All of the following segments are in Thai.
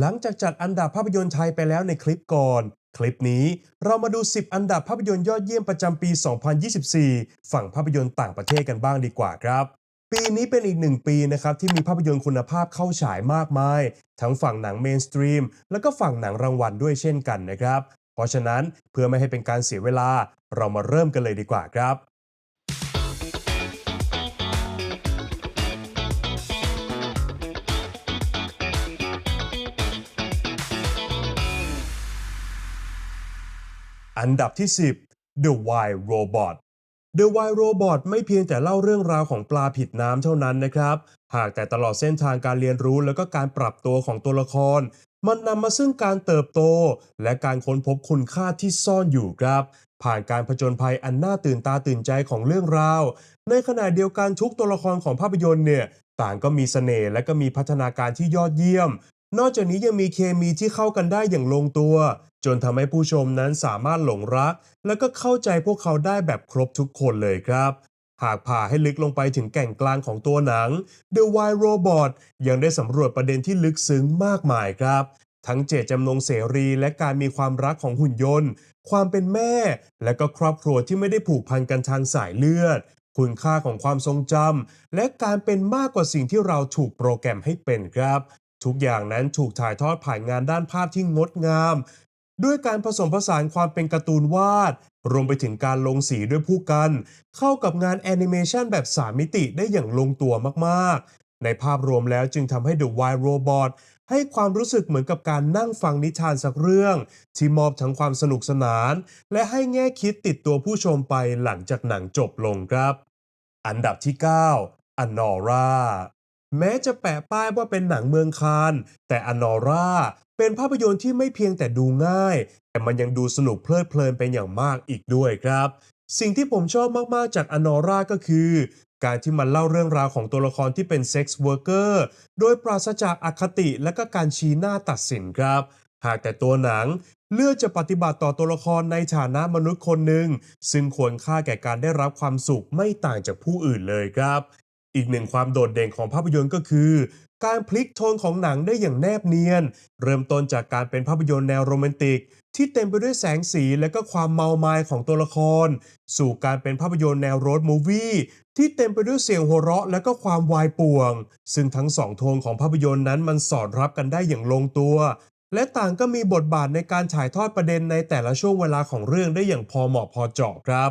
หลังจากจัดอันดับภาพยนตร์ไทยไปแล้วในคลิปก่อน คลิปนี้เรามาดู 10 อันดับภาพยนตร์ยอดเยี่ยมประจำปี 2024 ฝั่งภาพยนตร์ต่างประเทศกันบ้างดีกว่าครับ ปีนี้เป็นอีกหนึ่งปีนะครับที่มีภาพยนตร์คุณภาพเข้าฉายมากมาย ทั้งฝั่งหนังเมนสตรีมแล้วก็ฝั่งหนังรางวัลด้วยเช่นกันนะครับ เพราะฉะนั้นเพื่อไม่ให้เป็นการเสียเวลาเรามาเริ่มกันเลยดีกว่าครับ อันดับที่ 10 The Wild Robot The Wild Robot ไม่เพียงแต่เล่าเรื่องราวของปลาผิดน้ำเท่านั้นนะครับ หากแต่ตลอดเส้นทางการเรียนรู้แล้วก็การปรับตัวของตัวละคร มันนำมาซึ่งการเติบโต และการค้นพบคุณค่าที่ซ่อนอยู่ครับ ผ่านการผจญภัยอันน่าตื่นตาตื่นใจของเรื่องราว ในขณะเดียวกันทุกตัวละครของภาพยนตร์เนี่ย ต่างก็มีเสน่ห์และก็มีพัฒนาการที่ยอดเยี่ยม นอกจากนี้ยังมีเคมีที่เข้ากันได้อย่างลงตัว จนทำให้ผู้ชมนั้นสามารถหลงรัก และก็เข้าใจพวกเขาได้แบบครบทุกคนเลยครับ หากผ่าให้ลึกลงไปถึงแก่นกลางของตัวหนัง The Wild Robot ยังได้สำรวจประเด็นที่ลึกซึ้งมากมายครับ ทั้งเจตจำนงเสรีและการมีความรักของหุ่นยนต์ ความเป็นแม่ และก็ครอบครัวที่ไม่ได้ผูกพันกันทางสายเลือด คุณค่าของความทรงจำและการเป็นมากกว่าสิ่งที่เราถูกโปรแกรมให้เป็นครับ ทุกอย่างนั้นถูกถ่ายทอดผ่านงานด้านภาพที่งดงาม ด้วยการผสมผสานความเป็นการ์ตูนวาด รวมไปถึงการลงสีด้วยผู้กัน เข้ากับงานแอนิเมชันแบบ3มิติได้อย่างลงตัวมากๆ ในภาพรวมแล้วจึงทำให้ The Wild Robot ให้ความรู้สึกเหมือนกับการนั่งฟังนิทานสักเรื่อง ที่มอบทั้งความสนุกสนาน และให้แง่คิดติดตัวผู้ชมไปหลังจากหนังจบลงครับ อันดับที่ 9 a n o r a แม้จะแปะป้ายว่าเป็นหนังเมืองคานแต่ a n o r a เป็นภาพยนตร์ที่ไม่เพียงแต่ดูง่าย แต่มันยังดูสนุกเพลิดเพลินเป็นอย่างมากอีกด้วยครับ สิ่งที่ผมชอบมากๆจาก a n o r a ก็คือ การที่มันเล่าเรื่องราวของตัวละครที่เป็นเซ็กซ์เวิร์กเกอร์โดยปราศจากอคติและก็การชี้หน้าตัดสินครับ หากแต่ตัวหนังเลือกจะปฏิบัติต่อตัวละครในฐานะมนุษย์คนหนึ่งซึ่งควรค่าแก่การได้รับความสุขไม่ต่างจากผู้อื่นเลยครับ อีกหนึ่งความโดดเด่นของภาพยนตร์ก็คือ การพลิกโทนของหนังได้อย่างแนบเนียน เริ่มต้นจากการเป็นภาพยนตร์แนวโรแมนติก ที่เต็มไปด้วยแสงสีและก็ความเมามายของตัวละคร สู่การเป็นภาพยนตร์แนวโรดมูวี่ที่เต็มไปด้วยเสียงหัวเราะและก็ความวายป่วง ซึ่งทั้งสองโทนของภาพยนตร์นั้นมันสอดรับกันได้อย่างลงตัว และต่างก็มีบทบาทในการถ่ายทอดประเด็นในแต่ละช่วงเวลาของเรื่องได้อย่างพอเหมาะพอเจาะครับ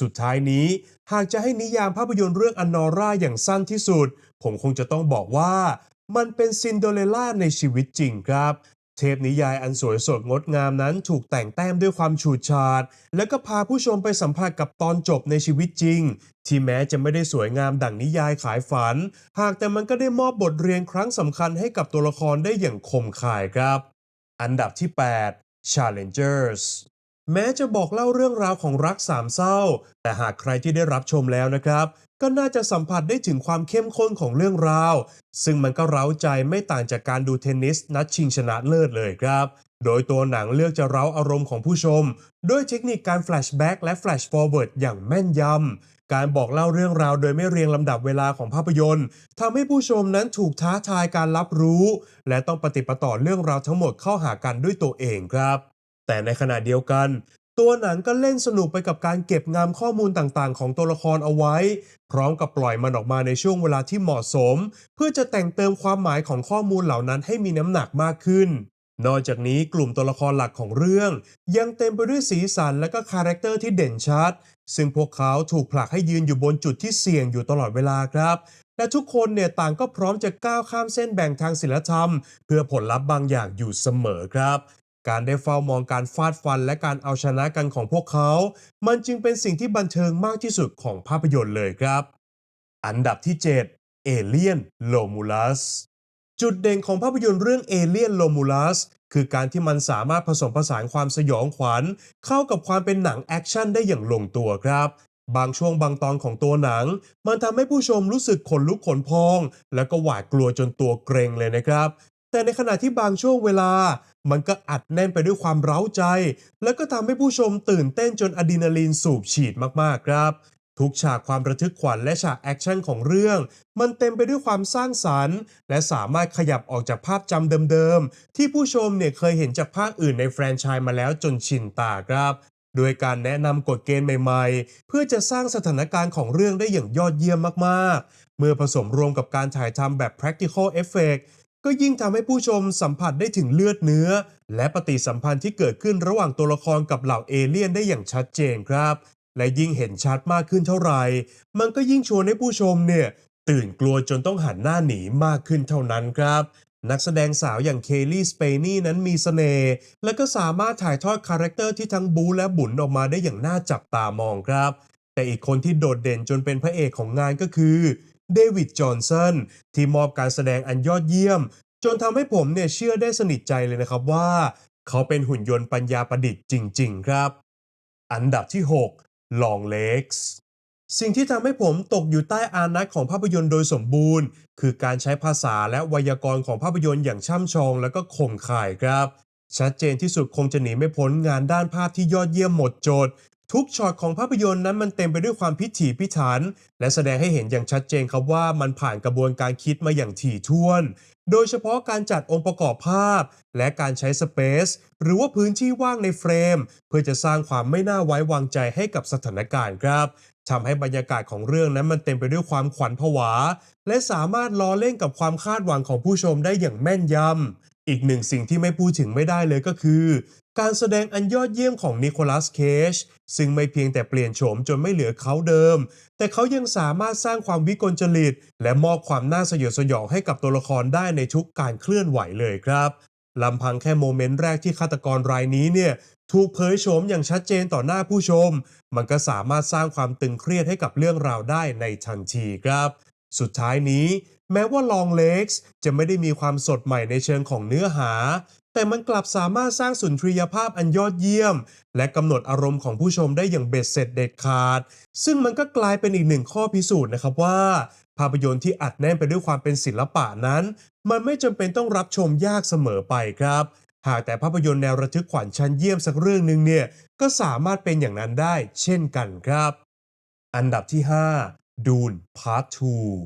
สุดท้ายนี้หากจะให้นิยามภาพยนตร์เรื่องอนนอร่าอย่างสั้นที่สุด ผมคงจะต้องบอกว่า มันเป็นซินโดอเรลล่าในชีวิตจริงครับ เทพนิยายอันสวยสดงดงามนั้นถูกแต่งแต้มด้วยความฉูดฉาด และก็พาผู้ชมไปสัมผัสกับตอนจบในชีวิตจริง ที่แม้จะไม่ได้สวยงามดั่งนิยายขายฝัน หากแต่มันก็ได้มอบบทเรียนครั้งสำคัญให้กับตัวละครได้อย่างคมคายครับ อันดับที่ 8 Challengers แม้จะบอกเล่าเรื่องราวของรักสามเศร้า แต่หากใครที่ได้รับชมแล้วนะครับ ก็น่าจะสัมผัสได้ถึงความเข้มข้นของเรื่องราว ซึ่งมันก็เร้าใจไม่ต่างจากการดูเทนนิสนัดชิงชนะเลิศเลยครับ โดยตัวหนังเลือกจะเร้าอารมณ์ของผู้ชม ด้วยเทคนิคการแฟลชแบ็กและแฟลชฟอร์เวิร์ดอย่างแม่นยำการบอกเล่าเรื่องราวโดยไม่เรียงลำดับเวลาของภาพยนตร์ทำให้ผู้ชมนั้นถูกท้าทายการรับรู้ และต้องปฏิปต่อเรื่องราวทั้งหมดเข้าหากันด้วยตัวเองครับ แต่ในขณะเดียวกัน ตัวหนังก็เล่นสนุกไปกับการเก็บงำข้อมูลต่างๆ ของตัวละครเอาไว้ พร้อมกับปล่อยมันออกมาในช่วงเวลาที่เหมาะสม เพื่อจะแต่งเติมความหมายของข้อมูลเหล่านั้นให้มีน้ำหนักมากขึ้นนอกจากนี้กลุ่มตัวละครหลักของเรื่อง ยังเต็มไปด้วยสีสันและก็คาแรคเตอร์ที่เด่นชัด ซึ่งพวกเขาถูกผลักให้ยืนอยู่บนจุดที่เสี่ยงอยู่ตลอดเวลาครับ และทุกคนเนี่ยต่างก็พร้อมจะก้าวข้ามเส้นแบ่งทางศิลธรรม เพื่อผลลัพธ์บางอย่างอยู่เสมอครับ การได้เฝ้ามองการฟาดฟันและการเอาชนะกันของพวกเขา มันจึงเป็นสิ่งที่บันเทิงมากที่สุดของภาพยนตร์เลยครับ อันดับที่ 7 เอเลียนโลมูลัสจุดเด่นของภาพยนตร์เรื่องเอเลียนโลมูลัสคือการที่มันสามารถผสมผสานความสยองขวัญ เข้ากับความเป็นหนังแอคชั่นได้อย่างลงตัวครับ บางช่วงบางตอนของตัวหนัง มันทำให้ผู้ชมรู้สึกขนลุกขนพอง แล้วก็หวาดกลัวจนตัวเกรงเลยนะครับ แต่ในขณะที่บางช่วงเวลา มันก็อัดแน่นไปด้วยความเร้าใจ แล้วก็ทำให้ผู้ชมตื่นเต้นจนอะดรีนาลีนสูบฉีดมากๆครับ ทุกฉากความระทึกขวัญและฉากแอคชั่นของเรื่อง มันเต็มไปด้วยความสร้างสรรค์ และสามารถขยับออกจากภาพจำเดิมๆ ที่ผู้ชมเนี่ยเคยเห็นจากภาคอื่นในแฟรนไชส์มาแล้วจนชินตาครับโดยการแนะนำกฎเกณฑ์ใหม่ ๆ เพื่อจะสร้างสถานการณ์ของเรื่องได้อย่างยอดเยี่ยมมาก ๆ เมื่อผสมรวมกับการถ่ายทำแบบ practical effect ก็ยิ่งทำให้ผู้ชมสัมผัสได้ถึงเลือดเนื้อ และปฏิสัมพันธ์ที่เกิดขึ้นระหว่างตัวละครกับเหล่าเอเลี่ยนได้อย่างชัดเจนครับ และยิ่งเห็นชัดมากขึ้นเท่าไหร่ มันก็ยิ่งชวนให้ผู้ชมเนี่ยตื่นกลัวจนต้องหันหน้าหนีมากขึ้นเท่านั้นครับนักแสดงสาวอย่างเคลลี่สเปนี่นั้นมีเสน่ห์และก็สามารถถ่ายทอดคาแรคเตอร์ที่ทั้งบูและบุญออกมาได้อย่างน่าจับตามองครับ แต่อีกคนที่โดดเด่นจนเป็นพระเอกของงานก็คือ เดวิดจอห์นสันที่มอบการแสดงอันยอดเยี่ยม จนทำให้ผมเนี่ยเชื่อได้สนิทใจเลยนะครับว่า เขาเป็นหุ่นยนต์ปัญญาประดิษฐ์จริง ๆ ครับ อันดับที่6 Long Legs สิ่งที่ทำให้ผมตกอยู่ใต้อานัตของภาพยนตร์โดยสมบูรณ์ คือการใช้ภาษาและไวยากรณ์ของภาพยนตร์อย่างช่ำชองและก็คมข่ายครับ ชัดเจนที่สุดคงจะหนีไม่พ้นงานด้านภาพที่ยอดเยี่ยมหมดจด ทุกช็อตของภาพยนตร์นั้นมันเต็มไปด้วยความพิถีพิถัน และแสดงให้เห็นอย่างชัดเจนครับว่ามันผ่านกระบวนการคิดมาอย่างถี่ถ้วน โดยเฉพาะการจัดองค์ประกอบภาพ และการใช้สเปซหรือว่าพื้นที่ว่างในเฟรม เพื่อจะสร้างความไม่น่าไว้วางใจให้กับสถานการณ์ครับทำให้บรรยากาศของเรื่องนั้นมันเต็มไปด้วยความขวัญผวา และสามารถล้อเล่นกับความคาดหวังของผู้ชมได้อย่างแม่นยำ อีกหนึ่งสิ่งที่ไม่พูดถึงไม่ได้เลยก็คือ การแสดงอันยอดเยี่ยมของนิโคลัสเคจซึ่งไม่เพียงแต่เปลี่ยนโฉมจนไม่เหลือเขาเดิม แต่เขายังสามารถสร้างความวิกลจริต และมอบความน่าสยดสยองให้กับตัวละครได้ในทุกการเคลื่อนไหวเลยครับลำพังแค่โมเมนต์แรกที่ฆาตกรรายนี้เนี่ยถูกเผยโฉมอย่างชัดเจนต่อหน้าผู้ชม มันก็สามารถสร้างความตึงเครียดให้กับเรื่องราวได้ในทันทีครับ สุดท้ายนี้ แม้ว่า Long Legs จะไม่ได้มีความสดใหม่ในเชิงของเนื้อหา แต่มันกลับสามารถสร้างสุนทรียภาพอันยอดเยี่ยม และกำหนดอารมณ์ของผู้ชมได้อย่างเบ็ดเสร็จเด็ดขาด ซึ่งมันก็กลายเป็นอีกหนึ่งข้อพิสูจน์นะครับว่า ภาพยนตร์ที่อัดแน่นไปด้วยความเป็นศิลปะนั้น มันไม่จำเป็นต้องรับชมยากเสมอไปครับหากแต่ภาพยนตร์แนวระทึกขวัญชั้นเยี่ยมสักเรื่องหนึ่งเนี่ย ก็สามารถเป็นอย่างนั้นได้เช่นกันครับ อันดับที่ 5 ดูนพาร์ท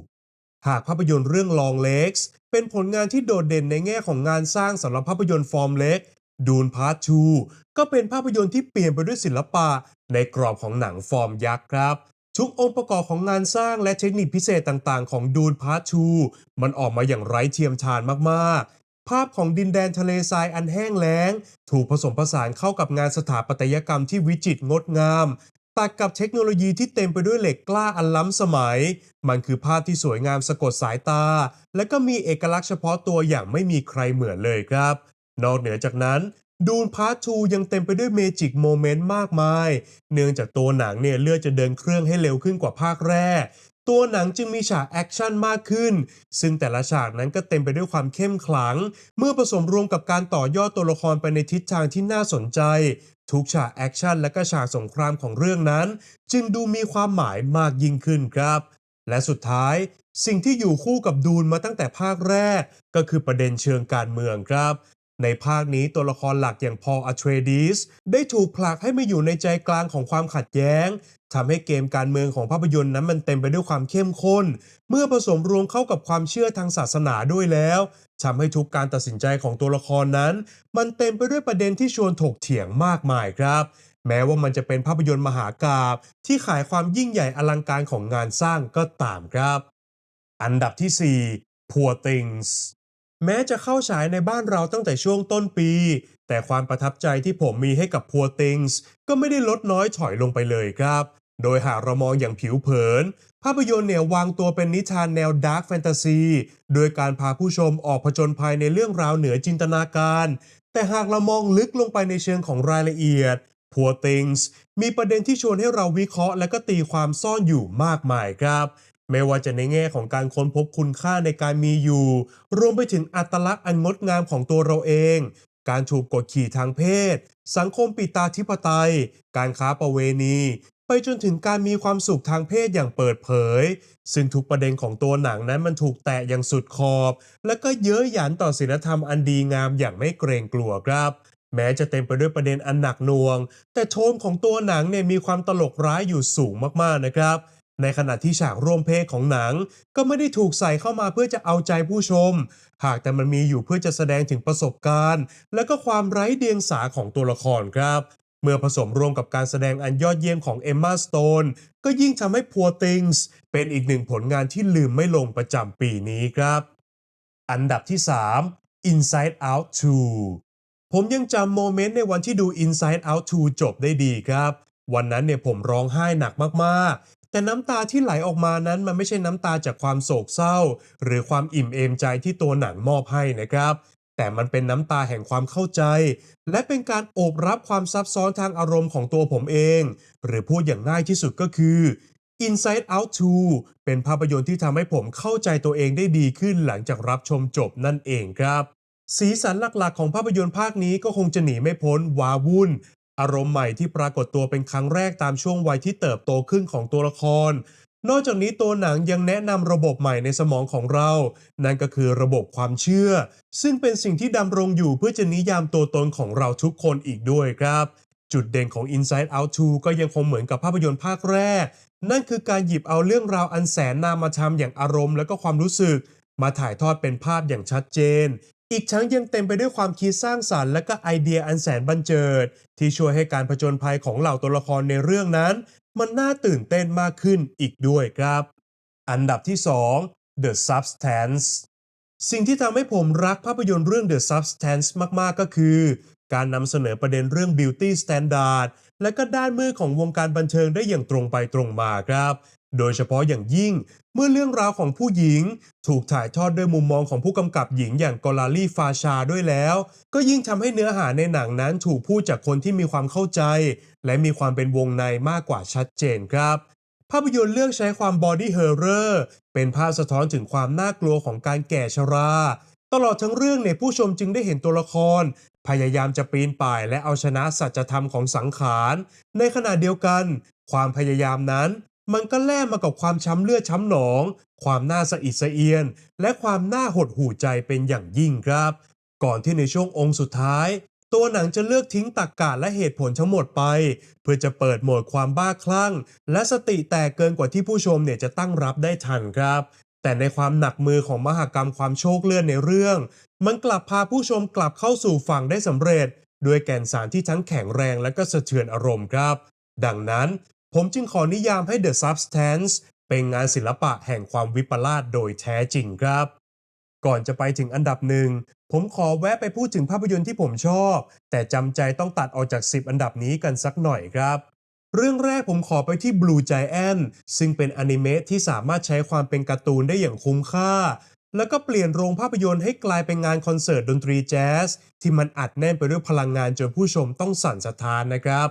2 หากภาพยนตร์เรื่อง Long Legs เป็นผลงานที่โดดเด่นในแง่ของงานสร้างสำหรับภาพยนตร์ฟอร์มเล็กดูนพาร์ท 2 ก็เป็นภาพยนตร์ที่เปลี่ยนไปด้วยศิลปะ ในกรอบของหนังฟอร์มยักษ์ครับ ทุกองค์ประกอบของงานสร้างและเทคนิคพิเศษต่างๆ ของดูนพาร์ท 2 มันออกมาอย่างไร้เทียมทานมากๆภาพของดินแดนทะเลทรายอันแห้งแล้ง ถูกผสมผสานเข้ากับงานสถาปัตยกรรมที่วิจิตรงดงาม ตัดกับเทคโนโลยีที่เต็มไปด้วยเหล็กกล้าอันล้ำสมัย มันคือภาพที่สวยงามสะกดสายตา และก็มีเอกลักษณ์เฉพาะตัวอย่างไม่มีใครเหมือนเลยครับ นอกเหนือจากนั้นดูนพาร์ท2ยังเต็มไปด้วยเมจิกโมเมนต์มากมาย เนื่องจากตัวหนังเนี่ยเลือกจะเดินเครื่องให้เร็วขึ้นกว่าภาคแรก ตัวหนังจึงมีฉากแอคชั่นมากขึ้น ซึ่งแต่ละฉากนั้นก็เต็มไปด้วยความเข้มขลัง เมื่อผสมรวมกับการต่อยอดตัวละครไปในทิศทางที่น่าสนใจ ทุกฉากแอคชั่นและก็ฉากสงครามของเรื่องนั้น จึงดูมีความหมายมากยิ่งขึ้นครับ และสุดท้าย สิ่งที่อยู่คู่กับดูนมาตั้งแต่ภาคแรก ก็คือประเด็นเชิงการเมืองครับ ในภาคนี้ตัวละครหลักอย่างพอลอัทเรดิสได้ถูกผลักให้มาอยู่ในใจกลางของความขัดแย้งทำให้เกมการเมืองของภาพยนตร์นั้นมันเต็มไปด้วยความเข้มข้น เมื่อผสมรวมเข้ากับความเชื่อทางศาสนาด้วยแล้วทำให้ทุกการตัดสินใจของตัวละครนั้น มันเต็มไปด้วยประเด็นที่ชวนถกเถียงมากมายครับแม้ว่ามันจะเป็นภาพยนตร์มหากาบที่ขายความยิ่งใหญ่อลังการของงานสร้างก็ตามครับ อันดับที่ 4 Poor Things แม้จะเข้าฉายในบ้านเราตั้งแต่ช่วงต้นปี แต่ความประทับใจที่ผมมีให้กับ Poor Things ก็ไม่ได้ลดน้อยถอยลงไปเลยครับ โดยหากเรามองอย่างผิวเผิน ภาพยนตร์เนี่ยวางตัวเป็นนิทานแนวดาร์กแฟนตาซี โดยการพาผู้ชมออกผจญภัยในเรื่องราวเหนือจินตนาการ แต่หากเรามองลึกลงไปในเชิงของรายละเอียด Poor Things มีประเด็นที่ชวนให้เราวิเคราะห์และก็ตีความซ่อนอยู่มากมายครับ ไม่ว่าจะในแง่ของการค้นพบคุณค่าในการมีอยู่ รวมไปถึงอัตลักษณ์อันงดงามของตัวเราเอง การถูกกดขี่ทางเพศ สังคมปิตาธิปไตย การค้าประเวณี ไปจนถึงการมีความสุขทางเพศอย่างเปิดเผย ซึ่งทุกประเด็นของตัวหนังนั้นมันถูกแตะอย่างสุดขอบ และก็เย้ยหยันต่อศีลธรรมอันดีงามอย่างไม่เกรงกลัวครับแม้จะเต็มไปด้วยประเด็นอันหนักหน่วง แต่โทนของตัวหนังเนี่ยมีความตลกร้ายอยู่สูงมากๆนะครับ ในขณะที่ฉากร่วมเพศของหนัง ก็ไม่ได้ถูกใส่เข้ามาเพื่อจะเอาใจผู้ชม หากแต่มันมีอยู่เพื่อจะแสดงถึงประสบการณ์ และก็ความไร้เดียงสาของตัวละครครับ เมื่อผสมรวมกับการแสดงอันยอดเยี่ยมของเอมมาสโตนก็ยิ่งทำให้ Poor Things เป็นอีกหนึ่งผลงานที่ลืมไม่ลงประจำปีนี้ครับ อันดับที่ 3 Inside Out 2 ผมยังจำโมเมนต์ในวันที่ดู Inside Out 2 จบได้ดีครับวันนั้นเนี่ยผมร้องไห้หนักมาก แต่น้ำตาที่ไหลออกมานั้นมันไม่ใช่น้ำตาจากความโศกเศร้า หรือความอิ่มเอมใจที่ตัวหนังมอบให้นะครับ แต่มันเป็นน้ำตาแห่งความเข้าใจ และเป็นการโอบรับความซับซ้อนทางอารมณ์ของตัวผมเอง หรือพูดอย่างง่ายที่สุดก็คือ Inside Out 2 เป็นภาพยนตร์ที่ทำให้ผมเข้าใจตัวเองได้ดีขึ้นหลังจากรับชมจบนั่นเองครับ สีสันหลักๆ ของภาพยนตร์ภาคนี้ก็คงจะหนีไม่พ้นวาวุ่น อารมณ์ใหม่ที่ปรากฏตัวเป็นครั้งแรกตามช่วงวัยที่เติบโตขึ้นของตัวละคร นอกจากนี้ตัวหนังยังแนะนำระบบใหม่ในสมองของเรา นั่นก็คือระบบความเชื่อ ซึ่งเป็นสิ่งที่ดำรงอยู่เพื่อจะนิยามตัวตนของเราทุกคนอีกด้วยครับ จุดเด่นของ Inside Out 2 ก็ยังคงเหมือนกับภาพยนตร์ภาคแรก นั่นคือการหยิบเอาเรื่องราวอันแสนนามธรรมอย่างอารมณ์และก็ความรู้สึก มาถ่ายทอดเป็นภาพอย่างชัดเจน อีกทั้งยังเต็มไปด้วยความคิดสร้างสารรค์และก็ไอเดียอันแสนบันเจิด ที่ช่วยให้การผจญภัยของเหล่าตัวละครในเรื่องนั้น มันน่าตื่นเต้นมากขึ้นอีกด้วยครับ อันดับที่ 2 The Substance สิ่งที่ทำให้ผมรักภาพยนตร์เรื่อง The Substance มากๆก็คือ การนำเสนอประเด็นเรื่อง Beauty Standard และก็ด้านมืดของวงการบันเทิงได้อย่างตรงไปตรงมาครับ โดยเฉพาะอย่างยิ่งเมื่อเรื่องราวของผู้หญิง ถูกถ่ายทอดด้วยมุมมองของผู้กำกับหญิงอย่างกอลาลีฟาชาด้วยแล้ว ก็ยิ่งทำให้เนื้อหาในหนังนั้นถูกพูดจากคนที่มีความเข้าใจ และมีความเป็นวงในมากกว่าชัดเจนครับ ภาพยนตร์เลือกใช้ความบอดี้เฮอร์เรอร์เป็นภาพสะท้อนถึงความน่ากลัวของการแก่ชรา ตลอดทั้งเรื่องเนี่ยผู้ชมจึงได้เห็นตัวละคร พยายามจะปีนป่ายและเอาชนะสัจธรรมของสังขาร ในขณะเดียวกัน ความพยายามนั้น มันก็แลกมากับความช้ำเลือดช้ำหนอง ความน่าสะอิดสะเอียน และความน่าหดหู่ใจเป็นอย่างยิ่งครับ ก่อนที่ในช่วงองค์สุดท้าย ตัวหนังจะเลือกทิ้งตรกกะและเหตุผลทั้งหมดไป เพื่อจะเปิดโหมดความบ้าคลั่ง และสติแตกเกินกว่าที่ผู้ชมเนี่ยจะตั้งรับได้ทันครับ แต่ในความหนักมือของมหากรรมความโชคเลื่อนในเรื่อง มันกลับพาผู้ชมกลับเข้าสู่ฝั่งได้สำเร็จด้วยแก่นสารที่ทั้งแข็งแรงและก็สะเทือนอารมณ์ครับ ดังนั้น ผมจึงขอนิยามให้ The Substance เป็นงานศิลปะแห่งความวิปลาสโดยแท้จริงครับ ก่อนจะไปถึงอันดับหนึ่ง ผมขอแวะไปพูดถึงภาพยนตร์ที่ผมชอบ แต่จำใจต้องตัดออกจาก 10 อันดับนี้กันสักหน่อยครับ เรื่องแรกผมขอไปที่ Blue Giant ซึ่งเป็นอนิเมะที่สามารถใช้ความเป็นการ์ตูนได้อย่างคุ้มค่า แล้วก็เปลี่ยนโรงภาพยนตร์ให้กลายเป็นงานคอนเสิร์ตดนตรีแจ๊สที่มันอัดแน่นไปด้วยพลังงานจนผู้ชมต้องสั่นสะท้านนะครับ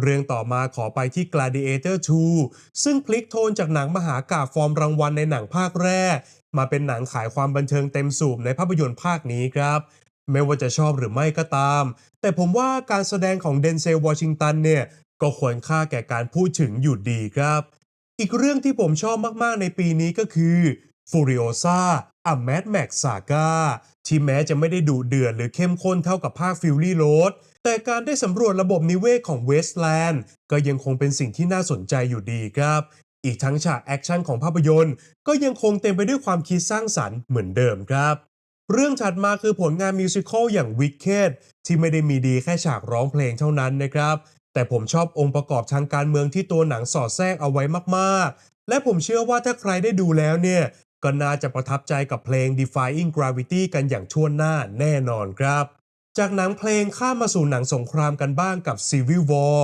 เรื่องต่อมาขอไปที่ Gladiator 2 ซึ่งพลิกโทนจากหนังมหาการ์ฟอร์มรางวัลในหนังภาคแรก มาเป็นหนังขายความบันเทิงเต็มสูบในภาพยนตร์ภาคนี้ครับ ไม่ว่าจะชอบหรือไม่ก็ตาม แต่ผมว่าการแสดงของเดนเซลวอชิงตันเนี่ย ก็ควรค่าแก่การพูดถึงอยู่ดีครับ อีกเรื่องที่ผมชอบมากๆในปีนี้ก็คือ Furiosa A Mad Max Saga ที่แม้จะไม่ได้ดุเดือดหรือเข้มข้นเท่ากับภาค Fury Road แต่การได้สำรวจระบบนิเวศของเวสต์แลนด์ก็ยังคงเป็นสิ่งที่น่าสนใจอยู่ดีครับ อีกทั้งฉากแอคชั่นของภาพยนตร์ ก็ยังคงเต็มไปด้วยความคิดสร้างสรรค์เหมือนเดิมครับ เรื่องถัดมาคือผลงานมิวสิควลอย่าง Wicked ที่ไม่ได้มีดีแค่ฉากร้องเพลงเท่านั้นนะครับ แต่ผมชอบองค์ประกอบทางการเมืองที่ตัวหนังสอดแทรกเอาไว้มากๆ และผมเชื่อว่าถ้าใครได้ดูแล้วเนี่ยก็น่าจะประทับใจกับเพลง Defying Gravity กันอย่างทั่วหน้าแน่นอนครับ จากหนังเพลงข้ามมาสู่หนังสงครามกันบ้างกับ Civil War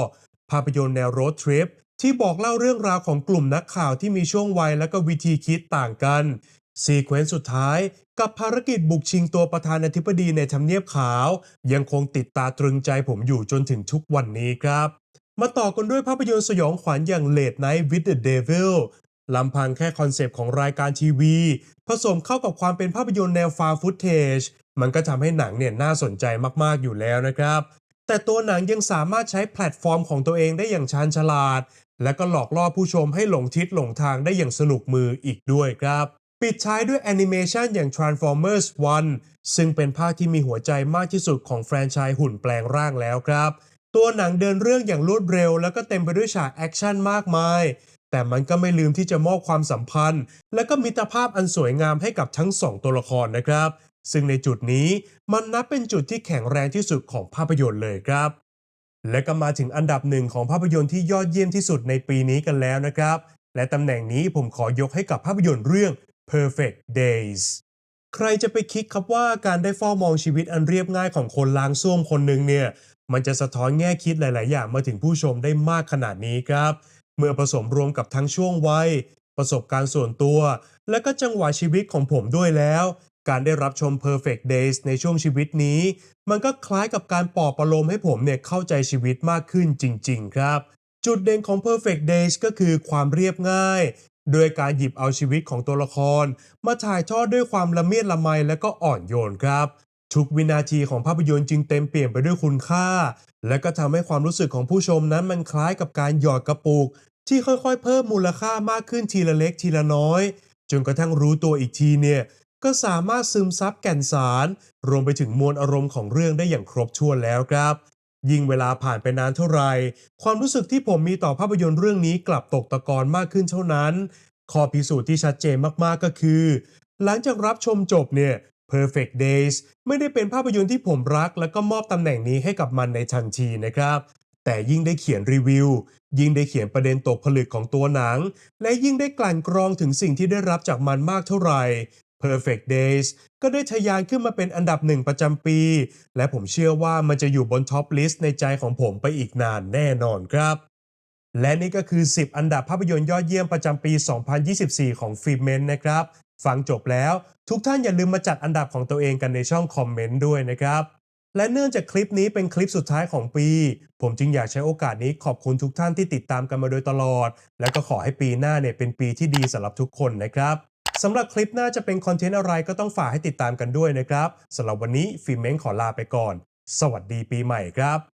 ภาพยนตร์แนว Road Trip ที่บอกเล่าเรื่องราวของกลุ่มนักข่าวที่มีช่วงวัยและก็วิธีคิดต่างกัน ซีเควนซ์สุดท้ายกับภารกิจบุกชิงตัวประธานาธิบดีในทำเนียบขาว ยังคงติดตาตรึงใจผมอยู่จนถึงทุกวันนี้ครับ มาต่อกันด้วยภาพยนตร์สยองขวัญอย่าง Late Night with the Devil ลำพังแค่คอนเซปต์ของรายการทีวี ผสมเข้ากับความเป็นภาพยนตร์แนวฟาฟุตเทจ มันก็ทำให้หนังเนี่ยน่าสนใจมากๆอยู่แล้วนะครับ แต่ตัวหนังยังสามารถใช้แพลตฟอร์มของตัวเองได้อย่างชาญฉลาด และก็หลอกล่อผู้ชมให้หลงทิศหลงทางได้อย่างสนุกมืออีกด้วยครับ ปิดท้ายด้วยแอนิเมชันอย่าง Transformers 1 ซึ่งเป็นภาคที่มีหัวใจมากที่สุดของแฟรนไชส์หุ่นแปลงร่างแล้วครับ ตัวหนังเดินเรื่องอย่างรวดเร็ว แล้วก็เต็มไปด้วยฉากแอคชั่นมากมาย แต่มันก็ไม่ลืมที่จะมอบความสัมพันธ์ และก็มิตรภาพอันสวยงามให้กับทั้งสองตัวละครนะครับ ซึ่งในจุดนี้มันนับเป็นจุดที่แข็งแรงที่สุดของภาพยนตร์เลยครับ และก็มาถึงอันดับหนึ่งของภาพยนตร์ที่ยอดเยี่ยมที่สุดในปีนี้กันแล้วนะครับ และตำแหน่งนี้ผมขอยกให้กับภาพยนตร์เรื่อง Perfect Days ใครจะไปคิดครับว่าการได้เฝ้ามองชีวิตอันเรียบง่ายของคนล้างส้วมคนหนึ่งเนี่ย มันจะสะท้อนแง่คิดหลาย ๆ อย่างมาถึงผู้ชมได้มากขนาดนี้ครับ เมื่อผสมรวมกับทั้งช่วงวัย ประสบการณ์ส่วนตัว และก็จังหวะชีวิตของผมด้วยแล้ว การได้รับชม Perfect Days ในช่วงชีวิตนี้ มันก็คล้ายกับการปลอบประโลมให้ผมเนี่ยเข้าใจชีวิตมากขึ้นจริง ๆ ครับ จุดเด่นของ Perfect Days ก็คือความเรียบง่าย โดยการหยิบเอาชีวิตของตัวละคร มาถ่ายทอดด้วยความละเมียดละไมและก็อ่อนโยนครับ ทุกวินาทีของภาพยนตร์จึงเต็มเปลี่ยนไปด้วยคุณค่า และก็ทำให้ความรู้สึกของผู้ชมนั้นมันคล้ายกับการหยอดกระปุก ที่ค่อยๆ เพิ่มมูลค่ามากขึ้นทีละเล็กทีละน้อย จนกระทั่งรู้ตัวอีกทีเนี่ยก็สามารถซึมซับแก่นสาร รวมไปถึงมวลอารมณ์ของเรื่องได้อย่างครบถ้วนแล้วครับ ยิ่งเวลาผ่านไปนานเท่าไหร่ความรู้สึกที่ผมมีต่อภาพยนตร์เรื่องนี้กลับตกตะกอนมากขึ้นเท่านั้นข้อพิสูจน์ที่ชัดเจนมากๆก็คือ หลังจากรับชมจบเนี่ย Perfect Days ไม่ได้เป็นภาพยนตร์ที่ผมรัก แล้วก็มอบตำแหน่งนี้ให้กับมันในทันทีนะครับ แต่ยิ่งได้เขียนรีวิว ยิ่งได้เขียนประเด็นตกผลึกของตัวหนัง และยิ่งได้กลั่นกรองถึงสิ่งที่ได้รับจากมันมากเท่าไหร่ Perfect Days ก็ได้ทะยานขึ้นมาเป็นอันดับหนึ่งประจำปี และผมเชื่อว่ามันจะอยู่บนท็อปลิสต์ในใจของผมไปอีกนานแน่นอนครับ และนี่ก็คือ 10 อันดับภาพยนตร์ยอดเยี่ยมประจำปี 2024 ของฟิเมนนะครับ ฟังจบแล้วทุกท่านอย่าลืมมาจัดอันดับของตัวเองกันในช่องคอมเมนต์ด้วยนะครับ และเนื่องจากคลิปนี้เป็นคลิปสุดท้ายของปี ผมจึงอยากใช้โอกาสนี้ขอบคุณทุกท่านที่ติดตามกันมาโดยตลอด และก็ขอให้ปีหน้าเนี่ยเป็นปีที่ดีสำหรับทุกคนนะครับสำหรับคลิปหน้าจะเป็นคอนเทนต์อะไรก็ต้องฝากให้ติดตามกันด้วยนะครับสำหรับวันนี้ฟิเมนขอลาไปก่อน สวัสดีปีใหม่ครับ